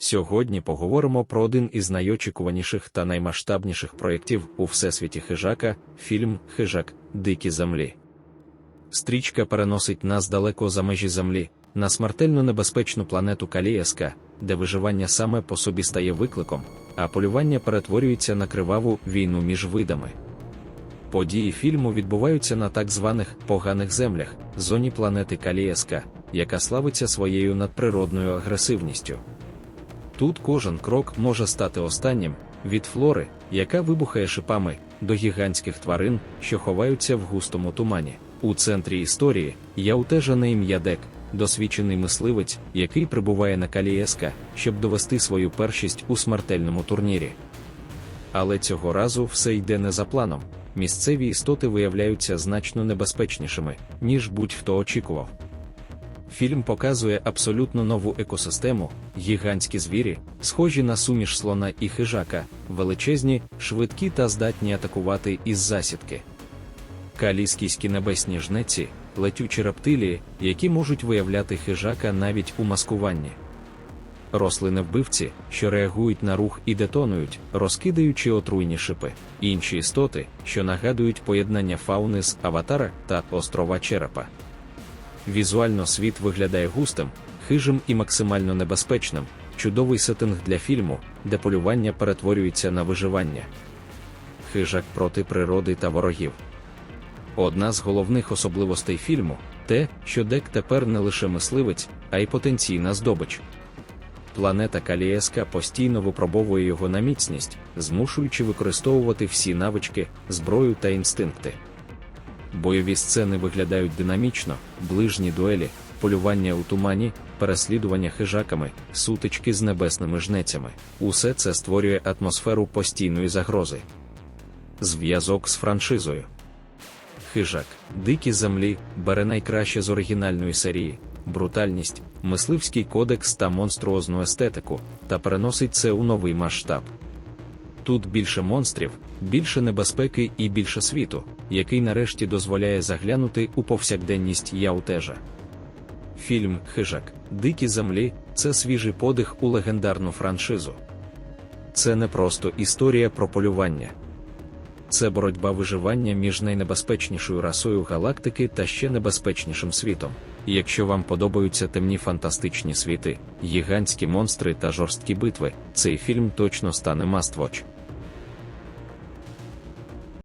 Сьогодні поговоримо про один із найочікуваніших та наймасштабніших проєктів у всесвіті хижака фільм Хижак Дикі землі. Стрічка переносить нас далеко за межі землі, на смертельно небезпечну планету Калієска, де виживання саме по собі стає викликом, а полювання перетворюється на криваву війну між видами. Події фільму відбуваються на так званих поганих землях, зоні планети Калієска, яка славиться своєю надприродною агресивністю. Тут кожен крок може стати останнім від флори, яка вибухає шипами, до гігантських тварин, що ховаються в густому тумані. У центрі історії яутежа на ім'я Дек, досвідчений мисливець, який прибуває на Калієска, щоб довести свою першість у смертельному турнірі. Але цього разу все йде не за планом. Місцеві істоти виявляються значно небезпечнішими, ніж будь-хто очікував. Фільм показує абсолютно нову екосистему, гігантські звірі, схожі на суміш слона і хижака, величезні, швидкі та здатні атакувати із засідки. Каліскійські небесні жнеці, летючі рептилії, які можуть виявляти хижака навіть у маскуванні. Рослини вбивці, що реагують на рух і детонують, розкидаючи отруйні шипи, інші істоти, що нагадують поєднання фауни з аватара та острова черепа. Візуально світ виглядає густим, хижим і максимально небезпечним, чудовий сеттинг для фільму, де полювання перетворюється на виживання. Хижак проти природи та ворогів. Одна з головних особливостей фільму те, що Дек тепер не лише мисливець, а й потенційна здобич. Планета Калієска постійно випробовує його на міцність, змушуючи використовувати всі навички, зброю та інстинкти. Бойові сцени виглядають динамічно, ближні дуелі, полювання у тумані, переслідування хижаками, сутички з небесними жнецями. Усе це створює атмосферу постійної загрози. Зв'язок з франшизою. Хижак, дикі землі бере найкраще з оригінальної серії, брутальність, мисливський кодекс та монструозну естетику, та переносить це у новий масштаб. Тут більше монстрів, більше небезпеки і більше світу, який нарешті дозволяє заглянути у повсякденність яутежа. Фільм Хижак, Дикі землі це свіжий подих у легендарну франшизу. Це не просто історія про полювання. Це боротьба виживання між найнебезпечнішою расою галактики та ще небезпечнішим світом. Якщо вам подобаються темні фантастичні світи, гігантські монстри та жорсткі битви, цей фільм точно стане must-watch.